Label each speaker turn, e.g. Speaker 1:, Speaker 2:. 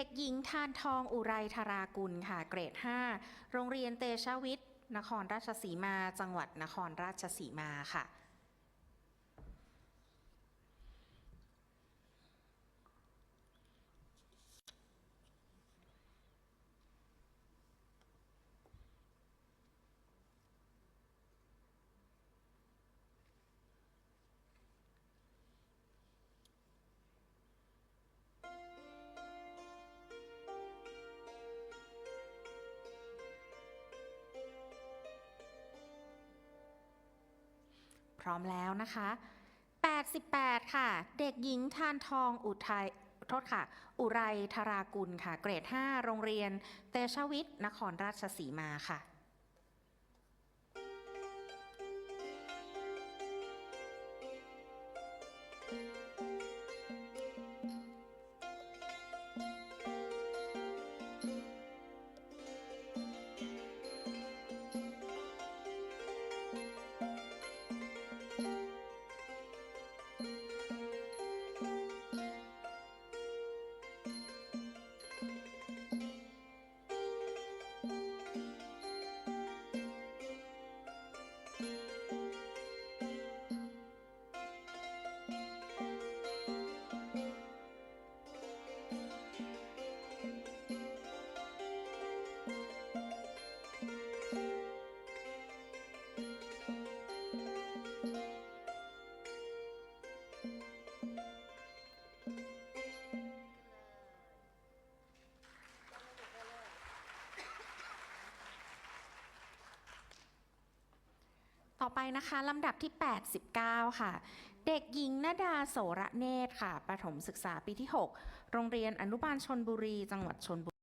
Speaker 1: ด็กหญิงทานทองอุไรธารากุลค่ะ เกรด 5 โรงเรียนเตชะวิทย์ นครราชสีมา จังหวัดนครราชสีมาค่ะ พร้อมแล้วนะคะ 88 ค่ะ เด็กหญิงทานทองอุทัยโทษค่ะ อุไรธารากุลค่ะ เกรด 5 โรงเรียน เตชะวิทย์ นครราชสีมาค่ะ ต่อไปนะคะลำดับที่ 89 ค่ะ เด็กหญิงนดาโสระเนตรค่ะประถมศึกษาปีที่ 6 โรงเรียนอนุบาลชนบุรี จังหวัดชนบุรี